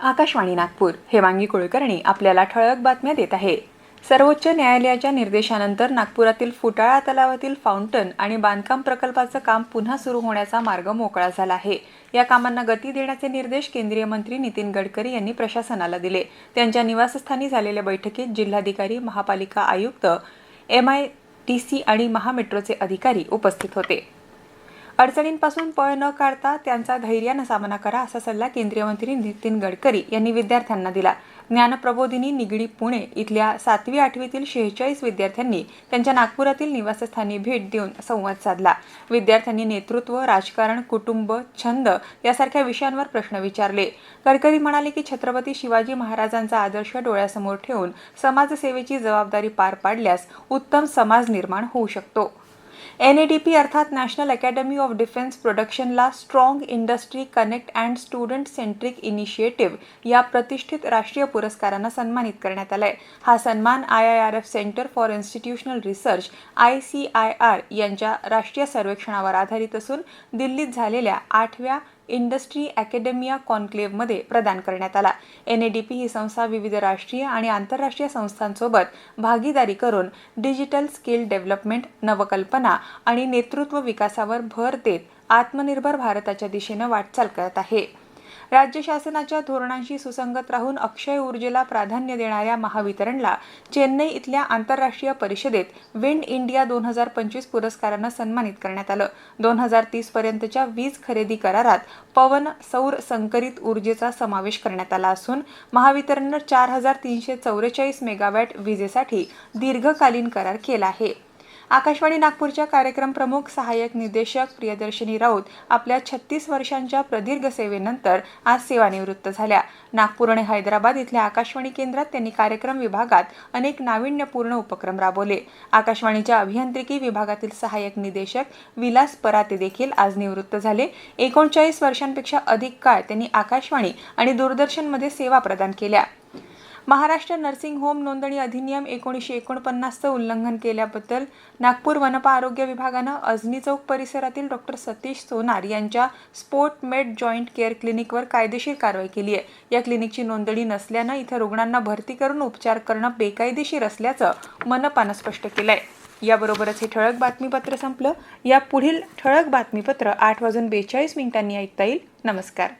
आकाशवाणी नागपूर हेमांगी कुलकर्णी आपल्याला ठळक बातम्या देत आहे. सर्वोच्च न्यायालयाच्या निर्देशानंतर नागपुरातील फुटाळा तलावातील फाउंटन आणि बांधकाम प्रकल्पाचं काम पुन्हा सुरू होण्याचा मार्ग मोकळा झाला आहे. या कामांना गती देण्याचे निर्देश केंद्रीय मंत्री नितीन गडकरी यांनी प्रशासनाला दिले. त्यांच्या निवासस्थानी झालेल्या बैठकीत जिल्हाधिकारी महापालिका आयुक्त एम आय टी सी आणि महामेट्रोचे अधिकारी उपस्थित होते. अडचणींपासून पळ न काढता त्यांचा धैर्यानं सामना करा असा सल्ला केंद्रीय मंत्री नितीन गडकरी यांनी विद्यार्थ्यांना दिला. ज्ञानप्रबोधिनी निगडी पुणे इथल्या सातवी आठवीतील शेहेचाळीस विद्यार्थ्यांनी त्यांच्या नागपुरातील निवासस्थानी भेट देऊन संवाद साधला. विद्यार्थ्यांनी नेतृत्व राजकारण कुटुंब छंद यासारख्या विषयांवर प्रश्न विचारले. गडकरी म्हणाले की छत्रपती शिवाजी महाराजांचा आदर्श डोळ्यासमोर ठेवून समाजसेवेची जबाबदारी पार पाडल्यास उत्तम समाज निर्माण होऊ शकतो. एन ए डी पी अर्थात national academy of defence प्रोडक्शनला strong industry connect and student centric initiative या प्रतिष्ठित राष्ट्रीय पुरस्कारानं सन्मानित करण्यात आलाय. हा सन्मान I I R F centre for institutional research I C I R यांच्या राष्ट्रीय सर्वेक्षणावर आधारित असून दिल्लीत झालेल्या आठव्या इंडस्ट्री अकॅडेमिया कॉन्क्लेव्हमध्ये प्रदान करण्यात आला. एन ए डी पी ही संस्था विविध राष्ट्रीय आणि आंतरराष्ट्रीय संस्थांसोबत भागीदारी करून डिजिटल स्किल डेव्हलपमेंट नवकल्पना आणि नेतृत्व विकासावर भर देत आत्मनिर्भर भारताच्या दिशेनं वाटचाल करत आहे. राज्य शासनाच्या धोरणांशी सुसंगत राहून अक्षय ऊर्जेला प्राधान्य देणाऱ्या महावितरणला चेन्नई इथल्या आंतरराष्ट्रीय परिषदेत विंड इंडिया दोन हजार पंचवीस पुरस्कारानं सन्मानित करण्यात आलं. दोन हजार तीस पर्यंतच्या वीज खरेदी करारात पवन सौर संकरित ऊर्जेचा समावेश करण्यात आला असून महावितरणनं चार हजार तीनशे चौवेचाळीस मेगावॅट विजेसाठी दीर्घकालीन करार केला आहे. आकाशवाणी नागपूरच्या कार्यक्रम प्रमुख सहाय्यक निर्देशक प्रियदर्शनी राऊत आपल्या छत्तीस वर्षांच्या प्रदीर्घ सेवेनंतर आज सेवानिवृत्त झाल्या. नागपूर आणि हैदराबाद इथल्या आकाशवाणी केंद्रात त्यांनी कार्यक्रम विभागात अनेक नाविन्यपूर्ण उपक्रम राबवले. आकाशवाणीच्या अभियांत्रिकी विभागातील सहाय्यक निदेशक विलास पराते देखील आज निवृत्त झाले. एकोणचाळीस वर्षांपेक्षा अधिक काळ त्यांनी आकाशवाणी आणि दूरदर्शनमध्ये सेवा प्रदान केल्या. महाराष्ट्र नर्सिंग होम नोंदणी अधिनियम एकोणीसशे एकोणपन्नासचं उल्लंघन केल्याबद्दल नागपूर वनपा आरोग्य विभागानं अजनी चौक परिसरातील डॉक्टर सतीश सोनार यांच्या स्पोर्ट मेड जॉईंट केअर क्लिनिकवर कायदेशीर कारवाई केली आहे. या क्लिनिकची नोंदणी नसल्यानं इथं रुग्णांना भरती करून उपचार करणं बेकायदेशीर असल्याचं मनपानं स्पष्ट केलं आहे याबरोबरच हे ठळक बातमीपत्र संपलं. या पुढील ठळक बातमीपत्र आठ वाजून बेचाळीस मिनिटांनी ऐकता येईल. नमस्कार.